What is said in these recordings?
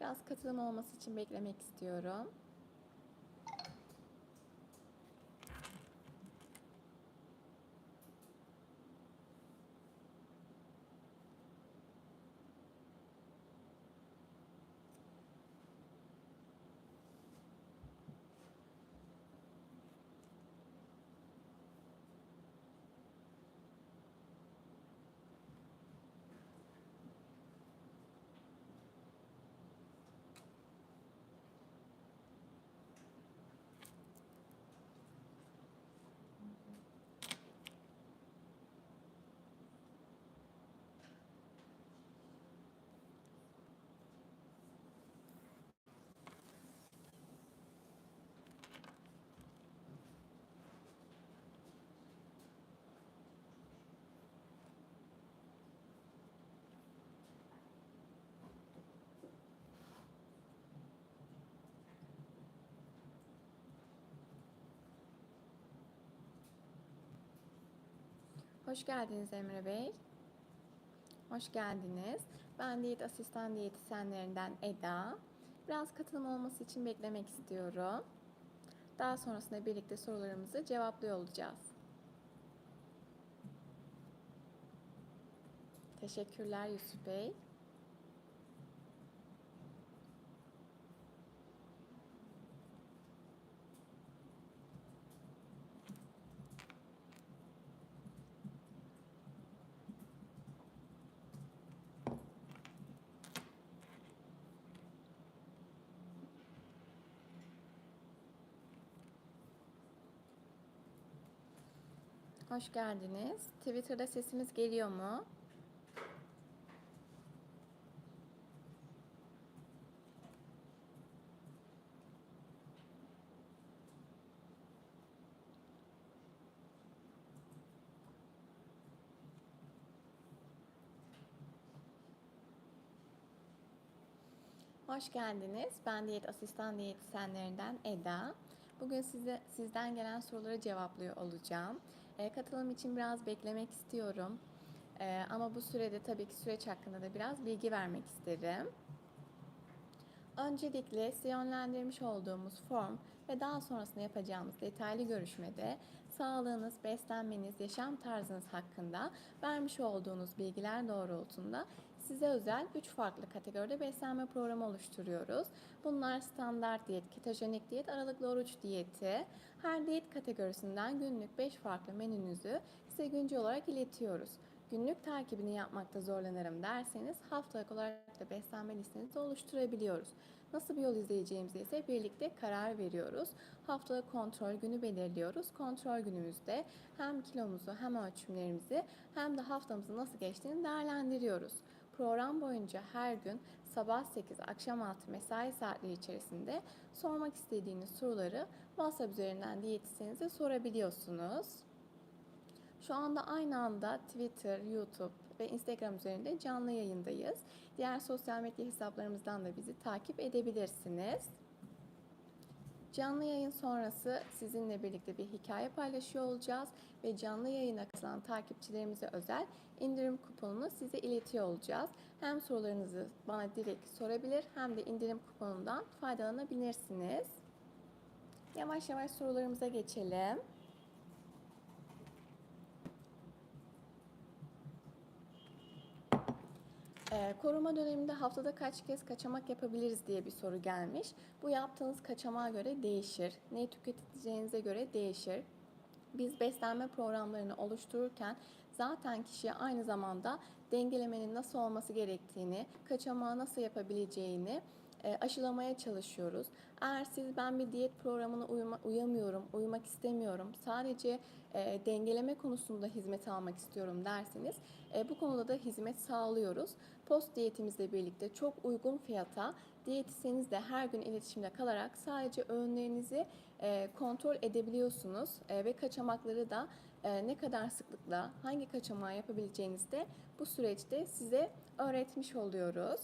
Biraz katılım olması için beklemek istiyorum. Hoş geldiniz Emre Bey. Hoş geldiniz. Ben diyet asistan diyetisyenlerinden Eda. Biraz katılım olması için beklemek istiyorum. Daha sonrasında birlikte sorularımızı cevaplıyor olacağız. Teşekkürler Yusuf Bey. Hoş geldiniz. Twitter'da sesimiz geliyor mu? Hoş geldiniz. Ben diyet asistan diyetisyenlerinden Eda. Bugün size sizden gelen soruları cevaplıyor olacağım. E, katılım için biraz beklemek istiyorum. E, ama bu sürede tabii ki süreç hakkında da biraz bilgi vermek isterim. Öncelikle size yönlendirmiş olduğumuz form ve daha sonrasında yapacağımız detaylı görüşmede sağlığınız, beslenmeniz, yaşam tarzınız hakkında vermiş olduğunuz bilgiler doğrultusunda size özel 3 farklı kategoride beslenme programı oluşturuyoruz. Bunlar standart diyet, ketojenik diyet, aralıklı oruç diyeti. Her diyet kategorisinden günlük 5 farklı menünüzü size güncel olarak iletiyoruz. Günlük takibini yapmakta zorlanırım derseniz haftalık olarak da beslenme listenizi oluşturabiliyoruz. Nasıl bir yol izleyeceğimize ise birlikte karar veriyoruz. Haftalık kontrol günü belirliyoruz. Kontrol günümüzde hem kilomuzu hem ölçümlerimizi hem de haftamızın nasıl geçtiğini değerlendiriyoruz. Program boyunca her gün sabah 8, akşam 6 mesai saatleri içerisinde sormak istediğiniz soruları WhatsApp üzerinden diyetisyenize sorabiliyorsunuz. Şu anda aynı anda Twitter, YouTube ve Instagram üzerinde canlı yayındayız. Diğer sosyal medya hesaplarımızdan da bizi takip edebilirsiniz. Canlı yayın sonrası sizinle birlikte bir hikaye paylaşıyor olacağız ve canlı yayına katılan takipçilerimize özel indirim kuponunu size iletiyor olacağız. Hem sorularınızı bana direkt sorabilir hem de indirim kuponundan faydalanabilirsiniz. Yavaş yavaş sorularımıza geçelim. Ee, koruma döneminde haftada kaç kez kaçamak yapabiliriz diye bir soru gelmiş. Bu yaptığınız kaçamağa göre değişir. Neyi tüketeceğinize göre değişir. Biz beslenme programlarını oluştururken zaten kişiye aynı zamanda dengelemenin nasıl olması gerektiğini, kaçamağı nasıl yapabileceğini aşılamaya çalışıyoruz. Eğer siz ben bir diyet programına uyuma, uyamıyorum, uyumak istemiyorum, sadece e, dengeleme konusunda hizmet almak istiyorum derseniz e, bu konuda da hizmet sağlıyoruz. Post diyetimizle birlikte çok uygun fiyata diyetisyenizle her gün iletişimde kalarak sadece öğünlerinizi e, kontrol edebiliyorsunuz e, ve kaçamakları da e, ne kadar sıklıkla hangi kaçamağı yapabileceğinizi de bu süreçte size öğretmiş oluyoruz.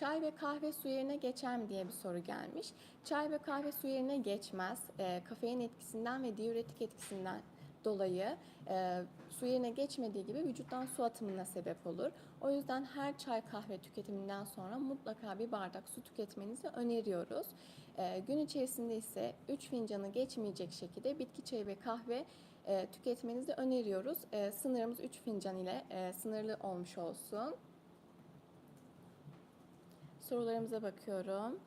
Çay ve kahve su yerine geçer mi diye bir soru gelmiş. Çay ve kahve su yerine geçmez. E, kafein etkisinden ve diüretik etkisinden dolayı e, su yerine geçmediği gibi vücuttan su atımına sebep olur. O yüzden her çay kahve tüketiminden sonra mutlaka bir bardak su tüketmenizi öneriyoruz. E, gün içerisinde ise 3 fincanı geçmeyecek şekilde bitki çayı ve kahve e, tüketmenizi öneriyoruz. E, sınırımız 3 fincan ile e, sınırlı olmuş olsun. Sorularımıza bakıyorum.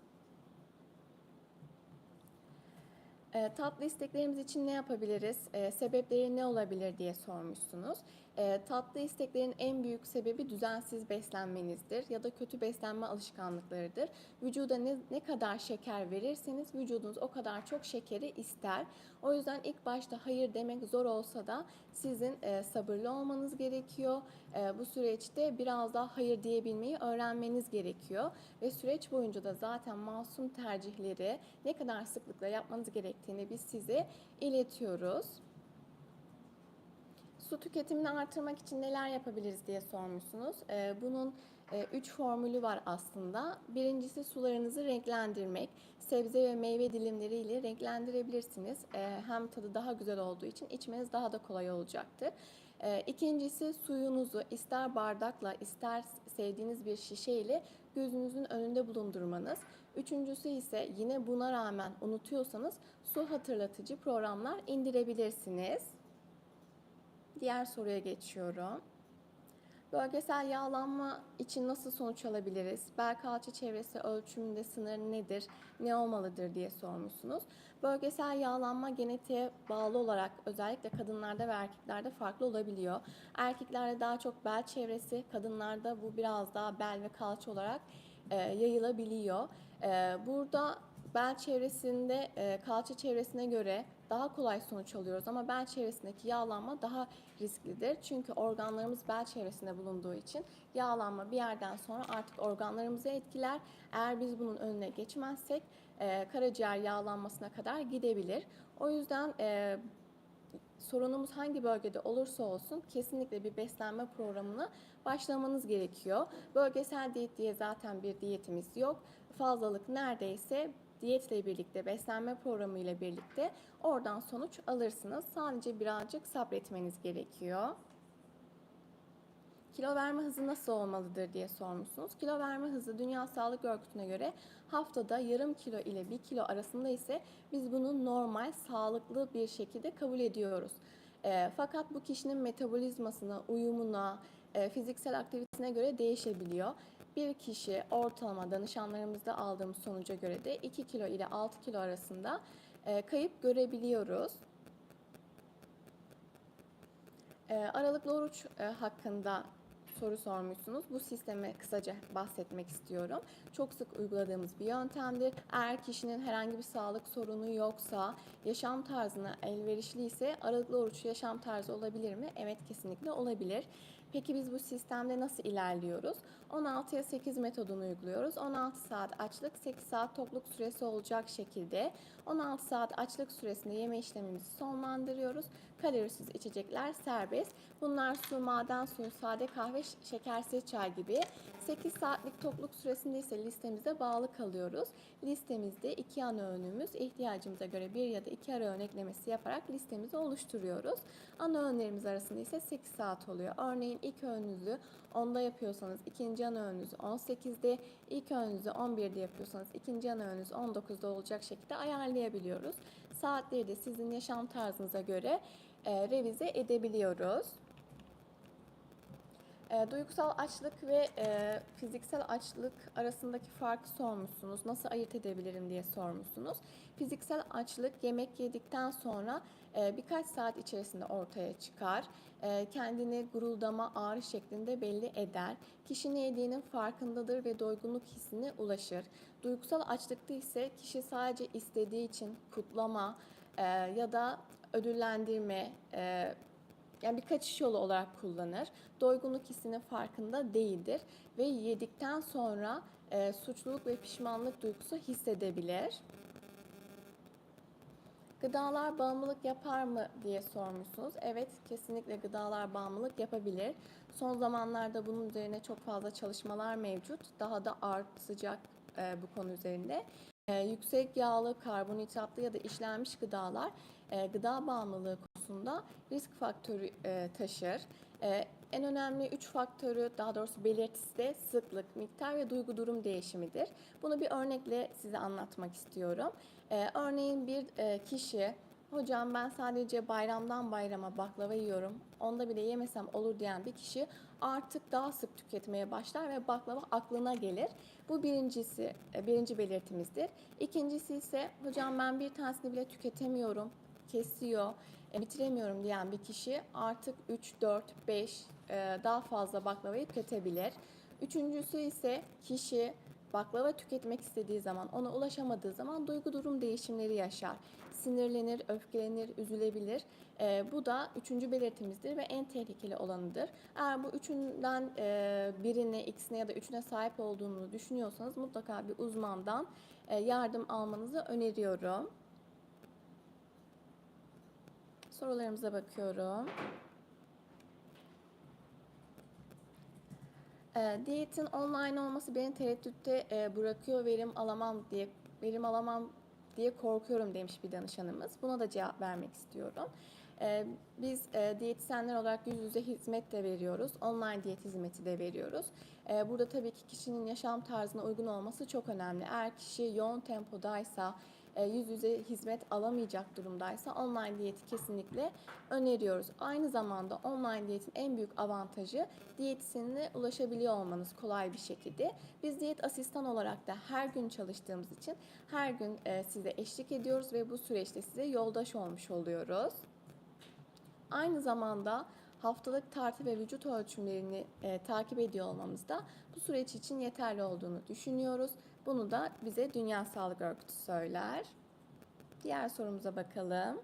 E, tatlı isteklerimiz için ne yapabiliriz? E, sebepleri ne olabilir diye sormuşsunuz. E, tatlı isteklerin en büyük sebebi düzensiz beslenmenizdir ya da kötü beslenme alışkanlıklarıdır. Vücuda ne, ne kadar şeker verirseniz vücudunuz o kadar çok şekeri ister. O yüzden ilk başta hayır demek zor olsa da sizin e, sabırlı olmanız gerekiyor. E, bu süreçte biraz daha hayır diyebilmeyi öğrenmeniz gerekiyor. Ve süreç boyunca da zaten masum tercihleri ne kadar sıklıkla yapmanız gerektiğini biz size iletiyoruz. Su tüketimini artırmak için neler yapabiliriz diye sormuşsunuz. Ee, bunun e, üç formülü var aslında. Birincisi sularınızı renklendirmek. Sebze ve meyve dilimleriyle renklendirebilirsiniz. Ee, hem tadı daha güzel olduğu için içmeniz daha da kolay olacaktır. Ee, İkincisi suyunuzu ister bardakla ister sevdiğiniz bir şişe ile gözünüzün önünde bulundurmanız. Üçüncüsü ise yine buna rağmen unutuyorsanız su hatırlatıcı programlar indirebilirsiniz. Diğer soruya geçiyorum. Bölgesel yağlanma için nasıl sonuç alabiliriz? Bel kalça çevresi ölçümünde sınır nedir? Ne olmalıdır diye sormuşsunuz. Bölgesel yağlanma genetiğe bağlı olarak özellikle kadınlarda ve erkeklerde farklı olabiliyor. Erkeklerde daha çok bel çevresi, kadınlarda bu biraz daha bel ve kalça olarak e, yayılabiliyor. E, burada bel çevresinde e, kalça çevresine göre daha kolay sonuç alıyoruz ama bel çevresindeki yağlanma daha risklidir. Çünkü organlarımız bel çevresinde bulunduğu için yağlanma bir yerden sonra artık organlarımızı etkiler. Eğer biz bunun önüne geçmezsek karaciğer yağlanmasına kadar gidebilir. O yüzden sorunumuz hangi bölgede olursa olsun kesinlikle bir beslenme programına başlamanız gerekiyor. Bölgesel diyet diye zaten bir diyetimiz yok. Fazlalık neredeyse diyetle birlikte, beslenme programı ile birlikte oradan sonuç alırsınız. Sadece birazcık sabretmeniz gerekiyor. Kilo verme hızı nasıl olmalıdır diye sormuşsunuz. Kilo verme hızı Dünya Sağlık Örgütü'ne göre haftada yarım kilo ile bir kilo arasında ise biz bunu normal, sağlıklı bir şekilde kabul ediyoruz. E, fakat bu kişinin metabolizmasına, uyumuna, e, fiziksel aktivitesine göre değişebiliyor. Bir kişi ortalama danışanlarımızda aldığımız sonuca göre de 2 kilo ile 6 kilo arasında e, kayıp görebiliyoruz. E, aralıklı oruç e, hakkında soru sormuşsunuz. Bu sisteme kısaca bahsetmek istiyorum. Çok sık uyguladığımız bir yöntemdir. Eğer kişinin herhangi bir sağlık sorunu yoksa, yaşam tarzına elverişli ise aralıklı oruç yaşam tarzı olabilir mi? Evet kesinlikle olabilir. Peki biz bu sistemde nasıl ilerliyoruz? 16'ya 8 metodunu uyguluyoruz. 16 saat açlık, 8 saat tokluk süresi olacak şekilde 16 saat açlık süresinde yeme işlemimizi sonlandırıyoruz. Kalorisiz içecekler serbest. Bunlar su, maden suyu, sade kahve, şekersiz çay gibi. 8 saatlik tokluk süresinde ise listemize bağlı kalıyoruz. Listemizde iki ana öğünümüz ihtiyacımıza göre bir ya da iki ara öğün eklemesi yaparak listemizi oluşturuyoruz. Ana öğünlerimiz arasında ise 8 saat oluyor. Örneğin ilk öğününüzü 10'da yapıyorsanız ikinci ana öğününüzü 18'de, ilk öğününüzü 11'de yapıyorsanız ikinci ana öğününüz 19'da olacak şekilde ayarlayabiliyoruz. Saatleri de sizin yaşam tarzınıza göre e, revize edebiliyoruz. E, duygusal açlık ve e, fiziksel açlık arasındaki farkı sormuşsunuz. Nasıl ayırt edebilirim diye sormuşsunuz. Fiziksel açlık yemek yedikten sonra e, birkaç saat içerisinde ortaya çıkar. E, kendini guruldama, ağrı şeklinde belli eder. Kişi ne yediğinin farkındadır ve doygunluk hissine ulaşır. Duygusal açlıkta ise kişi sadece istediği için kutlama e, ya da ödüllendirme, e, yani bir kaçış yolu olarak kullanır. Doygunluk hissinin farkında değildir ve yedikten sonra e, suçluluk ve pişmanlık duygusu hissedebilir. Gıdalar bağımlılık yapar mı diye sormuşsunuz. Evet, kesinlikle gıdalar bağımlılık yapabilir. Son zamanlarda bunun üzerine çok fazla çalışmalar mevcut. Daha da artacak e, bu konu üzerinde. E, yüksek yağlı, karbonhidratlı ya da işlenmiş gıdalar e, gıda bağımlılığı doğrultusunda risk faktörü e, taşır. E, en önemli üç faktörü, daha doğrusu belirtisi de sıklık, miktar ve duygu durum değişimidir. Bunu bir örnekle size anlatmak istiyorum. Örneğin bir kişi, hocam ben sadece bayramdan bayrama baklava yiyorum, onda bile yemesem olur diyen bir kişi artık daha sık tüketmeye başlar ve baklava aklına gelir. Bu birincisi, birinci belirtimizdir. İkincisi ise hocam ben bir tanesini bile tüketemiyorum, kesiyor, e, bitiremiyorum diyen bir kişi artık 3, 4, 5 e, daha fazla baklavayı tüketebilir. Üçüncüsü ise kişi baklava tüketmek istediği zaman, ona ulaşamadığı zaman duygu durum değişimleri yaşar. Sinirlenir, öfkelenir, üzülebilir. E, bu da üçüncü belirtimizdir ve en tehlikeli olanıdır. Eğer bu üçünden e, birine, ikisine ya da üçüne sahip olduğunu düşünüyorsanız mutlaka bir uzmandan e, yardım almanızı öneriyorum. Sorularımıza bakıyorum. E, diyetin online olması beni tereddütte e, bırakıyor, verim alamam diye verim alamam diye korkuyorum demiş bir danışanımız. Buna da cevap vermek istiyorum. E, biz e, diyetisyenler olarak yüz yüze hizmet de veriyoruz, online diyet hizmeti de veriyoruz. E, burada tabii ki kişinin yaşam tarzına uygun olması çok önemli. Eğer kişi yoğun tempodaysa, yüz yüze hizmet alamayacak durumdaysa online diyeti kesinlikle öneriyoruz. Aynı zamanda online diyetin en büyük avantajı diyetisyenine ulaşabiliyor olmanız kolay bir şekilde. Biz diyet asistan olarak da her gün çalıştığımız için her gün e, size eşlik ediyoruz ve bu süreçte size yoldaş olmuş oluyoruz. Aynı zamanda haftalık tartı ve vücut ölçümlerini e, takip ediyor olmamız da bu süreç için yeterli olduğunu düşünüyoruz. Bunu da bize Dünya Sağlık Örgütü söyler. Diğer sorumuza bakalım.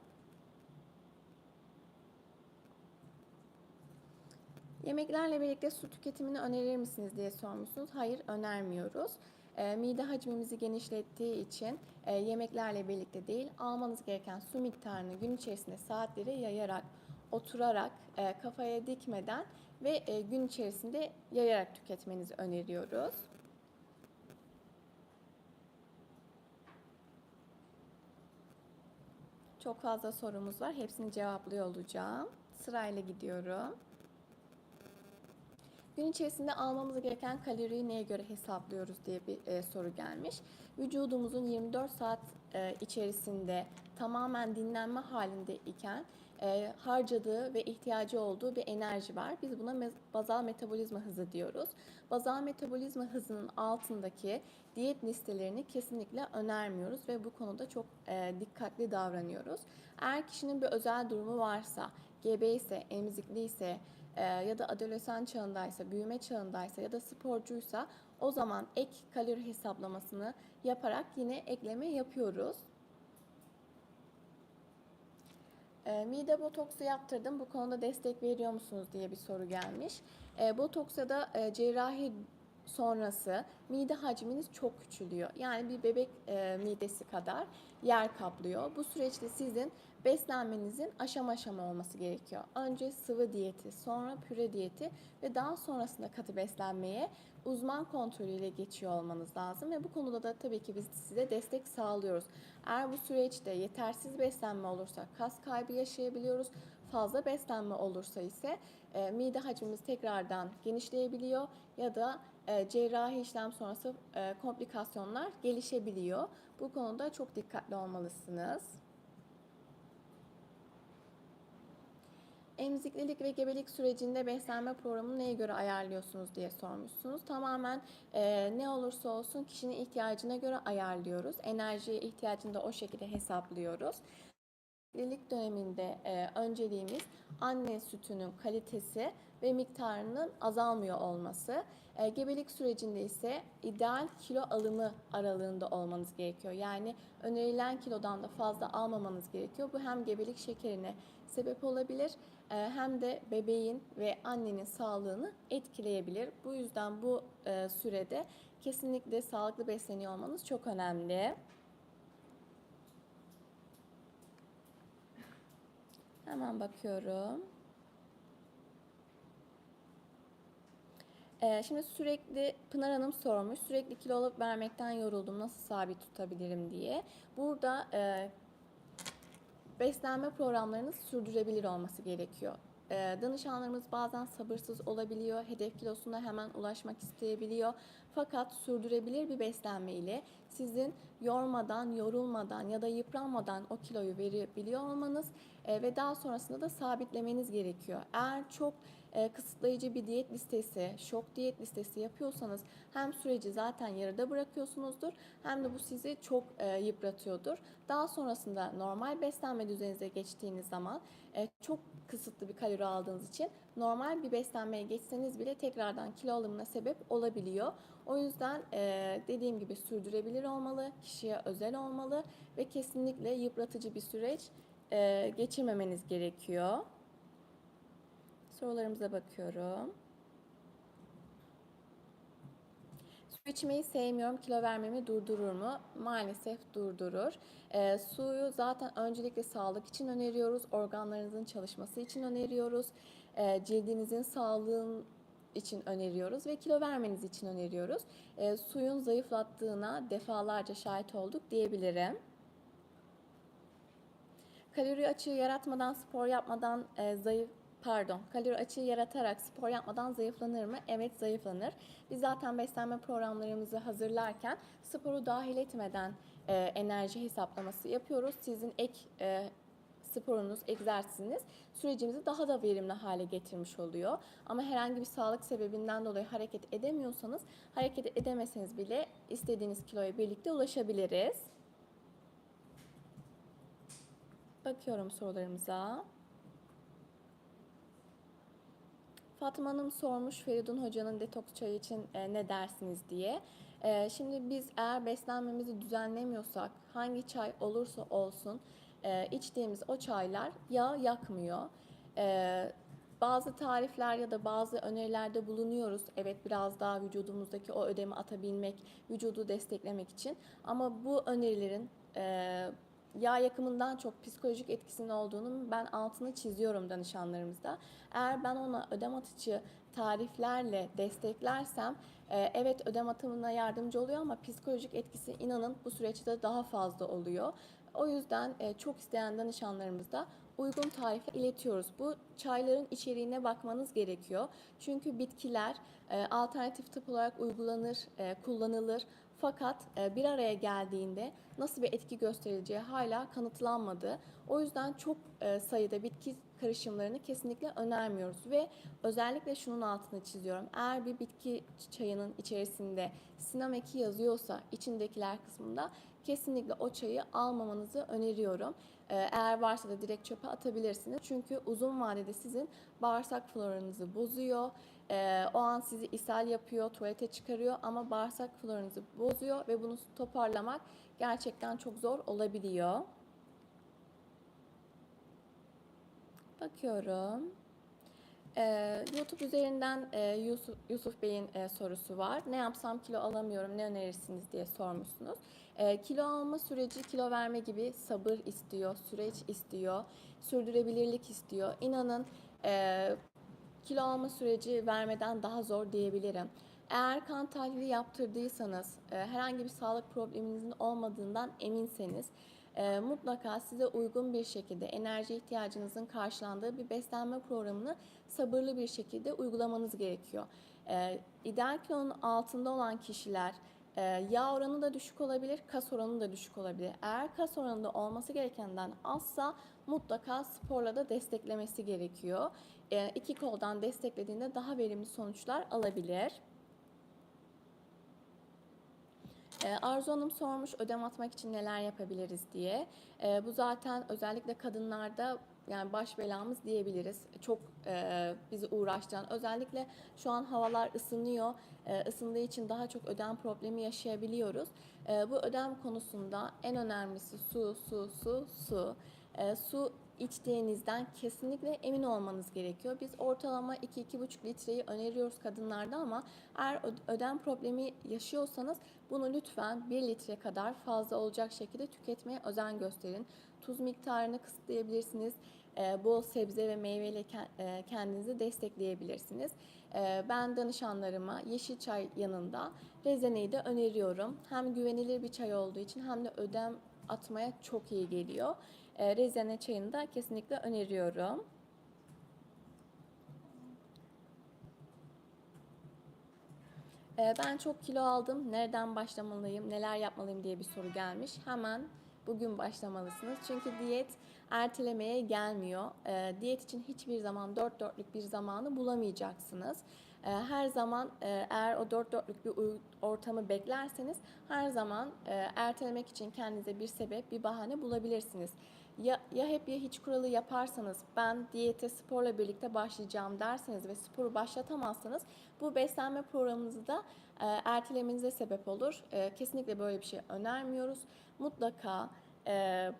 Yemeklerle birlikte su tüketimini önerir misiniz diye sormuşsunuz. Hayır önermiyoruz. E, mide hacmimizi genişlettiği için e, yemeklerle birlikte değil almanız gereken su miktarını gün içerisinde saatlere yayarak, oturarak, e, kafaya dikmeden ve e, gün içerisinde yayarak tüketmenizi öneriyoruz. Çok fazla sorumuz var. Hepsini cevaplıyor olacağım. Sırayla gidiyorum. Gün içerisinde almamız gereken kaloriyi neye göre hesaplıyoruz diye bir e, soru gelmiş. Vücudumuzun 24 saat e, içerisinde tamamen dinlenme halinde iken e, harcadığı ve ihtiyacı olduğu bir enerji var. Biz buna me- bazal metabolizma hızı diyoruz. Bazal metabolizma hızının altındaki diyet listelerini kesinlikle önermiyoruz ve bu konuda çok e, dikkatli davranıyoruz. Eğer kişinin bir özel durumu varsa, gebe ise, emzikli ise e, ya da adolesan çağındaysa, büyüme çağındaysa ya da sporcuysa o zaman ek kalori hesaplamasını yaparak yine ekleme yapıyoruz. E, mide botoksu yaptırdım. Bu konuda destek veriyor musunuz diye bir soru gelmiş. E, botoks ya da e, cerrahi sonrası mide hacminiz çok küçülüyor. Yani bir bebek e, midesi kadar yer kaplıyor. Bu süreçte sizin beslenmenizin aşama aşama olması gerekiyor. Önce sıvı diyeti, sonra püre diyeti ve daha sonrasında katı beslenmeye uzman kontrolüyle geçiyor olmanız lazım ve bu konuda da tabii ki biz size destek sağlıyoruz. Eğer bu süreçte yetersiz beslenme olursa kas kaybı yaşayabiliyoruz. Fazla beslenme olursa ise e, mide hacmimiz tekrardan genişleyebiliyor ya da e, cerrahi işlem sonrası e, komplikasyonlar gelişebiliyor. Bu konuda çok dikkatli olmalısınız. Emziklilik ve gebelik sürecinde beslenme programını neye göre ayarlıyorsunuz diye sormuşsunuz. Tamamen e, ne olursa olsun kişinin ihtiyacına göre ayarlıyoruz. Enerjiye ihtiyacını da o şekilde hesaplıyoruz. Emziklilik döneminde e, önceliğimiz anne sütünün kalitesi ve miktarının azalmıyor olması. E, gebelik sürecinde ise ideal kilo alımı aralığında olmanız gerekiyor. Yani önerilen kilodan da fazla almamanız gerekiyor. Bu hem gebelik şekerine sebep olabilir e, hem de bebeğin ve annenin sağlığını etkileyebilir. Bu yüzden bu e, sürede kesinlikle sağlıklı besleniyor olmanız çok önemli. Hemen bakıyorum. Ee, şimdi sürekli Pınar Hanım sormuş. Sürekli kilo alıp vermekten yoruldum. Nasıl sabit tutabilirim diye. Burada e, beslenme programlarınız sürdürebilir olması gerekiyor. Ee, danışanlarımız bazen sabırsız olabiliyor, hedef kilosuna hemen ulaşmak isteyebiliyor. Fakat sürdürebilir bir beslenme ile sizin yormadan, yorulmadan ya da yıpranmadan o kiloyu verebiliyor olmanız e, ve daha sonrasında da sabitlemeniz gerekiyor. Eğer çok e, kısıtlayıcı bir diyet listesi, şok diyet listesi yapıyorsanız hem süreci zaten yarıda bırakıyorsunuzdur hem de bu sizi çok e, yıpratıyordur. Daha sonrasında normal beslenme düzeninize geçtiğiniz zaman e, çok kısıtlı bir kalori aldığınız için normal bir beslenmeye geçseniz bile tekrardan kilo alımına sebep olabiliyor. O yüzden e, dediğim gibi sürdürebilir olmalı, kişiye özel olmalı ve kesinlikle yıpratıcı bir süreç e, geçirmemeniz gerekiyor. Sorularımıza bakıyorum. Su içmeyi sevmiyorum, kilo vermemi durdurur mu? Maalesef durdurur. E, suyu zaten öncelikle sağlık için öneriyoruz, organlarınızın çalışması için öneriyoruz, e, cildinizin sağlığın için öneriyoruz ve kilo vermeniz için öneriyoruz. E, suyun zayıflattığına defalarca şahit olduk diyebilirim. Kalori açığı yaratmadan, spor yapmadan e, zayıf pardon, kalori açığı yaratarak spor yapmadan zayıflanır mı? Evet zayıflanır. Biz zaten beslenme programlarımızı hazırlarken sporu dahil etmeden e, enerji hesaplaması yapıyoruz. Sizin ek e, sporunuz, egzersiziniz sürecimizi daha da verimli hale getirmiş oluyor. Ama herhangi bir sağlık sebebinden dolayı hareket edemiyorsanız, hareket edemeseniz bile istediğiniz kiloya birlikte ulaşabiliriz. Bakıyorum sorularımıza. Fatma Hanım sormuş Feridun Hoca'nın detoks çayı için e, ne dersiniz diye. E, şimdi biz eğer beslenmemizi düzenlemiyorsak hangi çay olursa olsun e, içtiğimiz o çaylar yağ yakmıyor. E, bazı tarifler ya da bazı önerilerde bulunuyoruz. Evet biraz daha vücudumuzdaki o ödemi atabilmek, vücudu desteklemek için. Ama bu önerilerin e, yağ yakımından çok psikolojik etkisinin olduğunu ben altını çiziyorum danışanlarımızda. Eğer ben ona ödem atıcı tariflerle desteklersem e, evet ödem atımına yardımcı oluyor ama psikolojik etkisi inanın bu süreçte daha fazla oluyor. O yüzden e, çok isteyen danışanlarımızda uygun tarife iletiyoruz. Bu çayların içeriğine bakmanız gerekiyor. Çünkü bitkiler e, alternatif tıp olarak uygulanır, kullanılır. Fakat e, bir araya geldiğinde nasıl bir etki göstereceği hala kanıtlanmadı. O yüzden çok e, sayıda bitki karışımlarını kesinlikle önermiyoruz ve özellikle şunun altını çiziyorum. Eğer bir bitki çayının içerisinde sinameki yazıyorsa içindekiler kısmında kesinlikle o çayı almamanızı öneriyorum. E, eğer varsa da direkt çöpe atabilirsiniz. Çünkü uzun vadede sizin bağırsak floranızı bozuyor. Ee, o an sizi ishal yapıyor, tuvalete çıkarıyor ama bağırsak floranızı bozuyor ve bunu toparlamak gerçekten çok zor olabiliyor. Bakıyorum. Ee, YouTube üzerinden e, Yusuf, Yusuf Bey'in e, sorusu var. Ne yapsam kilo alamıyorum, ne önerirsiniz diye sormuşsunuz. E, kilo alma süreci kilo verme gibi sabır istiyor, süreç istiyor, sürdürebilirlik istiyor. İnanın e, kilo alma süreci vermeden daha zor diyebilirim. Eğer kan tahlili yaptırdıysanız, e, herhangi bir sağlık probleminizin olmadığından eminseniz e, mutlaka size uygun bir şekilde enerji ihtiyacınızın karşılandığı bir beslenme programını sabırlı bir şekilde uygulamanız gerekiyor. E, ideal kilonun altında olan kişiler yağ oranı da düşük olabilir, kas oranı da düşük olabilir. Eğer kas oranında olması gerekenden azsa mutlaka sporla da desteklemesi gerekiyor. E, iki koldan desteklediğinde daha verimli sonuçlar alabilir. E, Arzu Hanım sormuş ödem atmak için neler yapabiliriz diye. Bu zaten özellikle kadınlarda yani baş belamız diyebiliriz. Çok e, bizi uğraştıran özellikle şu an havalar ısınıyor. E, ısındığı için daha çok ödem problemi yaşayabiliyoruz. E, bu ödem konusunda en önemlisi su, su, su, su. E, su içtiğinizden kesinlikle emin olmanız gerekiyor. Biz ortalama 2-2,5 litreyi öneriyoruz kadınlarda ama eğer ödem problemi yaşıyorsanız bunu lütfen 1 litre kadar fazla olacak şekilde tüketmeye özen gösterin. Tuz miktarını kısıtlayabilirsiniz. Ee, bol sebze ve meyveyle e, kendinizi destekleyebilirsiniz. Ee, ben danışanlarıma yeşil çay yanında rezeneyi de öneriyorum. Hem güvenilir bir çay olduğu için hem de ödem atmaya çok iyi geliyor. E, rezene çayını da kesinlikle öneriyorum. Ee, Ben çok kilo aldım. Nereden başlamalıyım, neler yapmalıyım diye bir soru gelmiş. Hemen bugün başlamalısınız. Çünkü diyet ertelemeye gelmiyor. Ee, Diyet için hiçbir zaman dört dörtlük bir zamanı bulamayacaksınız. Her zaman e, eğer o dört dörtlük bir ortamı beklerseniz her zaman e, ertelemek için kendinize bir sebep, bir bahane bulabilirsiniz. Ya, ya hep ya hiç kuralı yaparsanız ben diyete sporla birlikte başlayacağım derseniz ve sporu başlatamazsanız bu beslenme programınızı da e, ertelemenize sebep olur. E, kesinlikle böyle bir şey önermiyoruz. Mutlaka e,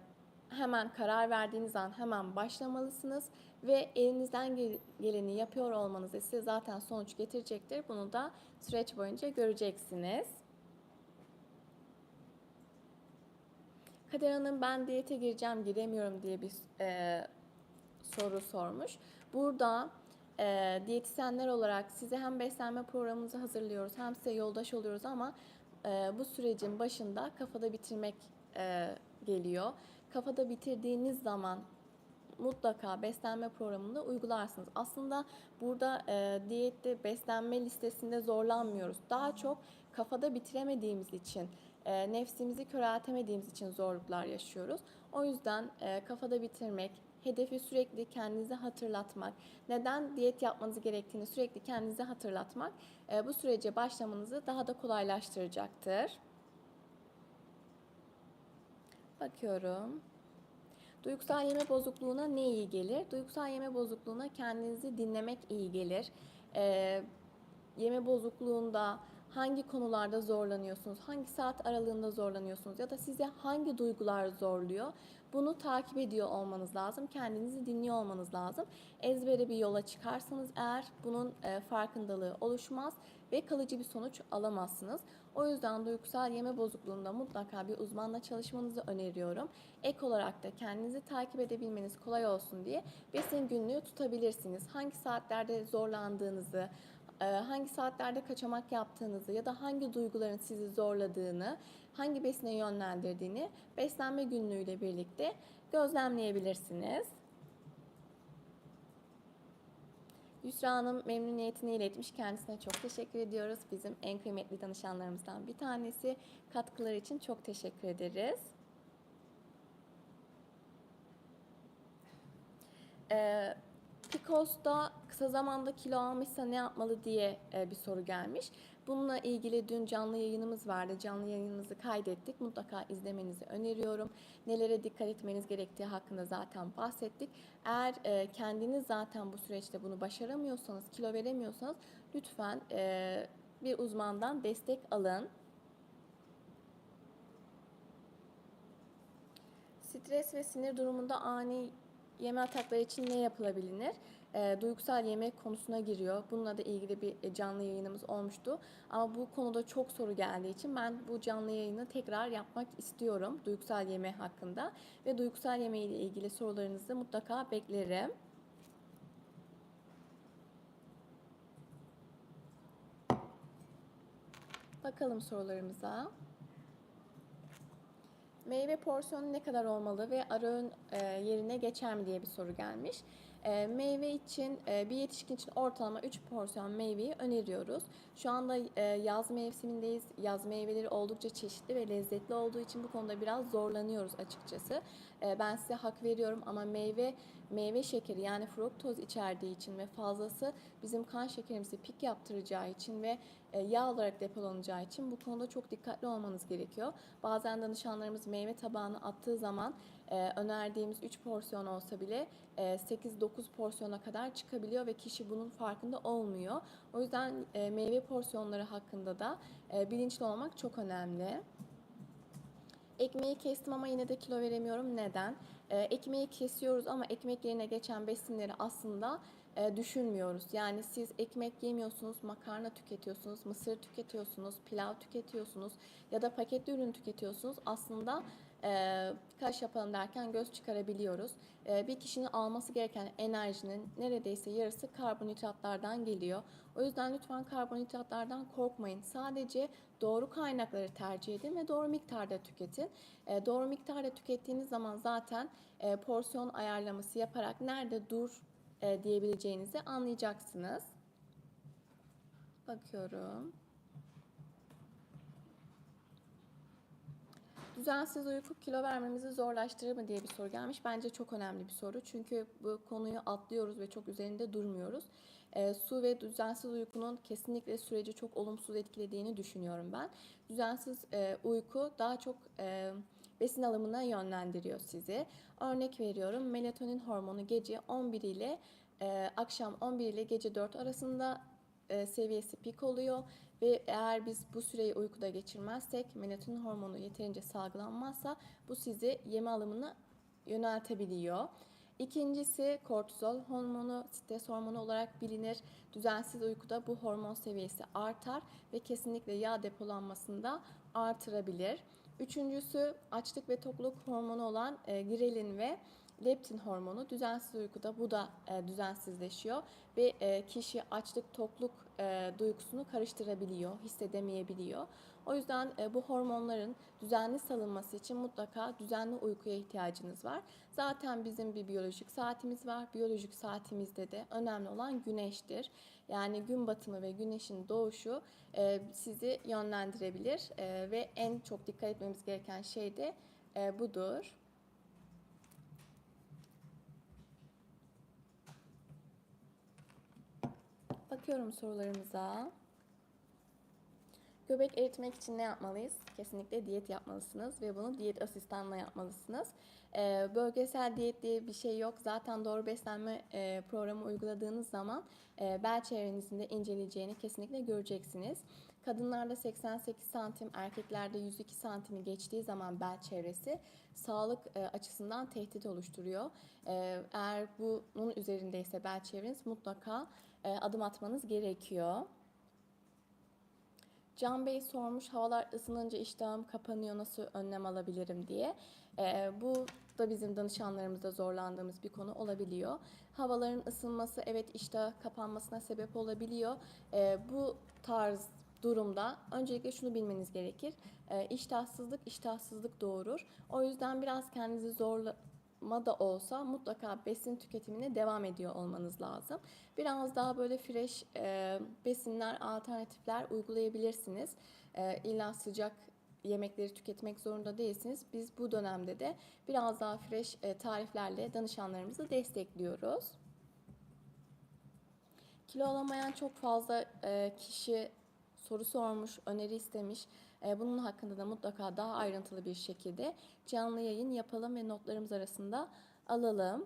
hemen karar verdiğiniz an hemen başlamalısınız ve elinizden gel- geleni yapıyor olmanız size zaten sonuç getirecektir. Bunu da süreç boyunca göreceksiniz. Kader Hanım ben diyete gireceğim giremiyorum diye bir e, soru sormuş. Burada e, diyetisyenler olarak size hem beslenme programınızı hazırlıyoruz hem size yoldaş oluyoruz ama e, bu sürecin başında kafada bitirmek e, geliyor. Kafada bitirdiğiniz zaman mutlaka beslenme programını uygularsınız. Aslında burada e, diyette beslenme listesinde zorlanmıyoruz. Daha çok kafada bitiremediğimiz için, e, nefsimizi köreltemediğimiz için zorluklar yaşıyoruz. O yüzden e, kafada bitirmek, hedefi sürekli kendinize hatırlatmak, neden diyet yapmanız gerektiğini sürekli kendinize hatırlatmak e, bu sürece başlamanızı daha da kolaylaştıracaktır. Bakıyorum. Duygusal yeme bozukluğuna ne iyi gelir? Duygusal yeme bozukluğuna kendinizi dinlemek iyi gelir. Ee, yeme bozukluğunda hangi konularda zorlanıyorsunuz? Hangi saat aralığında zorlanıyorsunuz? Ya da size hangi duygular zorluyor? Bunu takip ediyor olmanız lazım. Kendinizi dinliyor olmanız lazım. Ezbere bir yola çıkarsanız eğer bunun e, farkındalığı oluşmaz ve kalıcı bir sonuç alamazsınız. O yüzden duygusal yeme bozukluğunda mutlaka bir uzmanla çalışmanızı öneriyorum. Ek olarak da kendinizi takip edebilmeniz kolay olsun diye besin günlüğü tutabilirsiniz. Hangi saatlerde zorlandığınızı, hangi saatlerde kaçamak yaptığınızı ya da hangi duyguların sizi zorladığını, hangi besine yönlendirdiğini beslenme günlüğüyle birlikte gözlemleyebilirsiniz. Yusra Hanım memnuniyetini iletmiş. Kendisine çok teşekkür ediyoruz. Bizim en kıymetli danışanlarımızdan bir tanesi. Katkıları için çok teşekkür ederiz. Ee, PCOS'da kısa zamanda kilo almışsa ne yapmalı diye e, bir soru gelmiş. Bununla ilgili dün canlı yayınımız vardı. Canlı yayınımızı kaydettik. Mutlaka izlemenizi öneriyorum. Nelere dikkat etmeniz gerektiği hakkında zaten bahsettik. Eğer e, kendiniz zaten bu süreçte bunu başaramıyorsanız, kilo veremiyorsanız lütfen e, bir uzmandan destek alın. Stres ve sinir durumunda ani yeme atakları için ne yapılabilir? E, duygusal yemek konusuna giriyor. Bununla da ilgili bir e, canlı yayınımız olmuştu. Ama bu konuda çok soru geldiği için ben bu canlı yayını tekrar yapmak istiyorum. Duygusal yeme hakkında. Ve duygusal yeme ile ilgili sorularınızı mutlaka beklerim. Bakalım sorularımıza. Meyve porsiyonu ne kadar olmalı ve ara öğün e, yerine geçer mi diye bir soru gelmiş. E, meyve için, e, bir yetişkin için ortalama 3 porsiyon meyveyi öneriyoruz. Şu anda e, yaz mevsimindeyiz. Yaz meyveleri oldukça çeşitli ve lezzetli olduğu için bu konuda biraz zorlanıyoruz açıkçası. E, ben size hak veriyorum ama meyve meyve şekeri yani fruktoz içerdiği için ve fazlası bizim kan şekerimizi pik yaptıracağı için ve e, yağ olarak depolanacağı için bu konuda çok dikkatli olmanız gerekiyor. Bazen danışanlarımız meyve tabağını attığı zaman e, önerdiğimiz 3 porsiyon olsa bile e, 8-9 porsiyona kadar çıkabiliyor ve kişi bunun farkında olmuyor. O yüzden e, meyve porsiyonları hakkında da e, bilinçli olmak çok önemli. Ekmeği kestim ama yine de kilo veremiyorum. Neden? Ee, ekmeği kesiyoruz ama ekmek yerine geçen besinleri aslında e, düşünmüyoruz. Yani siz ekmek yemiyorsunuz, makarna tüketiyorsunuz, mısır tüketiyorsunuz, pilav tüketiyorsunuz ya da paketli ürün tüketiyorsunuz. Aslında e, kaş yapalım derken göz çıkarabiliyoruz. E, bir kişinin alması gereken enerjinin neredeyse yarısı karbonhidratlardan geliyor. O yüzden lütfen karbonhidratlardan korkmayın. Sadece doğru kaynakları tercih edin ve doğru miktarda tüketin. E, doğru miktarda tükettiğiniz zaman zaten e, porsiyon ayarlaması yaparak nerede dur e, diyebileceğinizi anlayacaksınız. Bakıyorum. Düzensiz uyku kilo vermemizi zorlaştırır mı diye bir soru gelmiş. Bence çok önemli bir soru. Çünkü bu konuyu atlıyoruz ve çok üzerinde durmuyoruz. E, su ve düzensiz uykunun kesinlikle süreci çok olumsuz etkilediğini düşünüyorum ben. Düzensiz e, uyku daha çok e, besin alımına yönlendiriyor sizi. Örnek veriyorum melatonin hormonu gece 11 ile e, akşam 11 ile gece 4 arasında e, seviyesi pik oluyor ve eğer biz bu süreyi uykuda geçirmezsek melatonin hormonu yeterince salgılanmazsa bu sizi yeme alımını yöneltebiliyor. İkincisi kortizol hormonu, stres hormonu olarak bilinir. Düzensiz uykuda bu hormon seviyesi artar ve kesinlikle yağ depolanmasını da artırabilir. Üçüncüsü açlık ve tokluk hormonu olan e, grelin ve leptin hormonu düzensiz uykuda bu da e, düzensizleşiyor ve e, kişi açlık tokluk e, duygusunu karıştırabiliyor, hissedemeyebiliyor. O yüzden e, bu hormonların düzenli salınması için mutlaka düzenli uykuya ihtiyacınız var. Zaten bizim bir biyolojik saatimiz var. Biyolojik saatimizde de önemli olan güneştir. Yani gün batımı ve güneşin doğuşu e, sizi yönlendirebilir e, ve en çok dikkat etmemiz gereken şey de e, budur. Bakıyorum sorularımıza. Göbek eritmek için ne yapmalıyız? Kesinlikle diyet yapmalısınız ve bunu diyet asistanla yapmalısınız. Ee, bölgesel diyet diye bir şey yok. Zaten doğru beslenme e, programı uyguladığınız zaman e, bel çevrenizin de inceleyeceğini kesinlikle göreceksiniz. Kadınlarda 88 santim, erkeklerde 102 santimi geçtiği zaman bel çevresi sağlık e, açısından tehdit oluşturuyor. E, eğer bunun üzerindeyse bel çevreniz mutlaka adım atmanız gerekiyor. Can Bey sormuş havalar ısınınca iştahım kapanıyor nasıl önlem alabilirim diye. Ee, bu da bizim danışanlarımızda zorlandığımız bir konu olabiliyor. Havaların ısınması evet iştah kapanmasına sebep olabiliyor. Ee, bu tarz durumda öncelikle şunu bilmeniz gerekir. Ee, iştahsızlık iştahsızlık doğurur. O yüzden biraz kendinizi zorla da olsa mutlaka besin tüketimine devam ediyor olmanız lazım. Biraz daha böyle fresh e, besinler, alternatifler uygulayabilirsiniz. E, illa sıcak yemekleri tüketmek zorunda değilsiniz. Biz bu dönemde de biraz daha fresh e, tariflerle danışanlarımızı destekliyoruz. Kilo alamayan çok fazla e, kişi soru sormuş, öneri istemiş. E, bunun hakkında da mutlaka daha ayrıntılı bir şekilde canlı yayın yapalım ve notlarımız arasında alalım.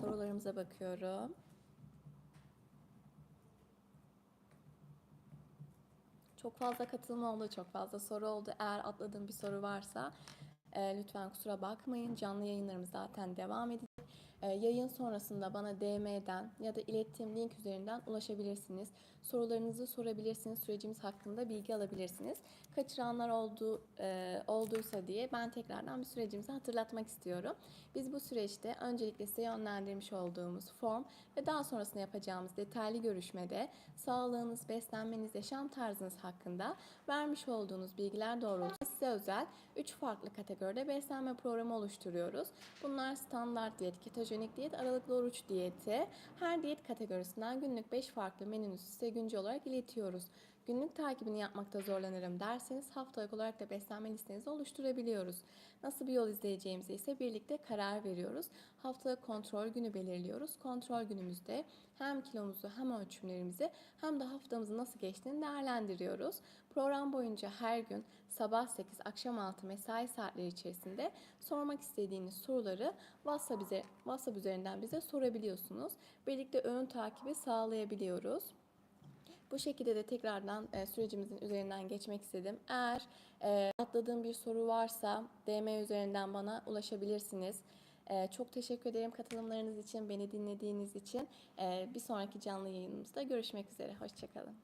Sorularımıza bakıyorum. Çok fazla katılım oldu, çok fazla soru oldu. Eğer atladığım bir soru varsa e, lütfen kusura bakmayın. Canlı yayınlarımız zaten devam edecek. E, yayın sonrasında bana DM'den ya da ilettiğim link üzerinden ulaşabilirsiniz. Sorularınızı sorabilirsiniz. Sürecimiz hakkında bilgi alabilirsiniz. Kaçıranlar oldu, e, olduysa diye ben tekrardan bir sürecimizi hatırlatmak istiyorum. Biz bu süreçte öncelikle size yönlendirmiş olduğumuz form ve daha sonrasında yapacağımız detaylı görüşmede sağlığınız, beslenmeniz, yaşam tarzınız hakkında vermiş olduğunuz bilgiler doğrultusunda size özel 3 farklı kategoride beslenme programı oluşturuyoruz. Bunlar standart diyet, ketojenik diyet, aralıklı oruç diyeti. Her diyet kategorisinden günlük 5 farklı menünüzü size güncel olarak iletiyoruz. Günlük takibini yapmakta zorlanırım derseniz haftalık olarak da beslenme listenizi oluşturabiliyoruz. Nasıl bir yol izleyeceğimize ise birlikte karar veriyoruz. Haftalık kontrol günü belirliyoruz. Kontrol günümüzde hem kilomuzu hem ölçümlerimizi hem de haftamızı nasıl geçtiğini değerlendiriyoruz. Program boyunca her gün sabah 8 akşam 6 mesai saatleri içerisinde sormak istediğiniz soruları WhatsApp, bize, WhatsApp üzerinden bize sorabiliyorsunuz. Birlikte öğün takibi sağlayabiliyoruz. Bu şekilde de tekrardan e, sürecimizin üzerinden geçmek istedim. Eğer e, atladığım bir soru varsa DM üzerinden bana ulaşabilirsiniz. Ee, çok teşekkür ederim katılımlarınız için, beni dinlediğiniz için. Ee, bir sonraki canlı yayınımızda görüşmek üzere. Hoşçakalın.